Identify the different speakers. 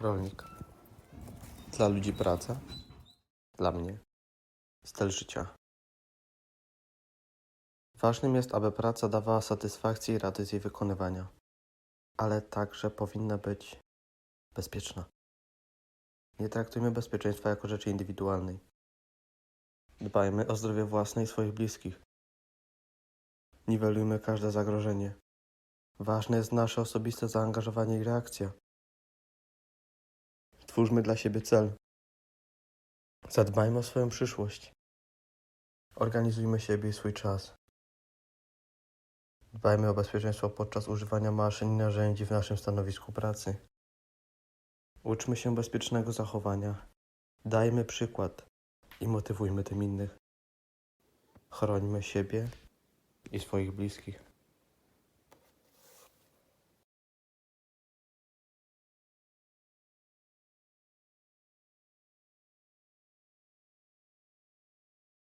Speaker 1: rolnik. Dla ludzi praca, dla mnie styl życia. Ważnym jest, aby praca dawała satysfakcję i radość z jej wykonywania, ale także powinna być bezpieczna. Nie traktujmy bezpieczeństwa jako rzeczy indywidualnej. Dbajmy o zdrowie własne i swoich bliskich. Niwelujmy każde zagrożenie. Ważne jest nasze osobiste zaangażowanie i reakcja. Twórzmy dla siebie cel. Zadbajmy o swoją przyszłość. Organizujmy siebie i swój czas. Dbajmy o bezpieczeństwo podczas używania maszyn i narzędzi w naszym stanowisku pracy. Uczmy się bezpiecznego zachowania. Dajmy przykład i motywujmy tym innych. Chrońmy siebie i swoich bliskich.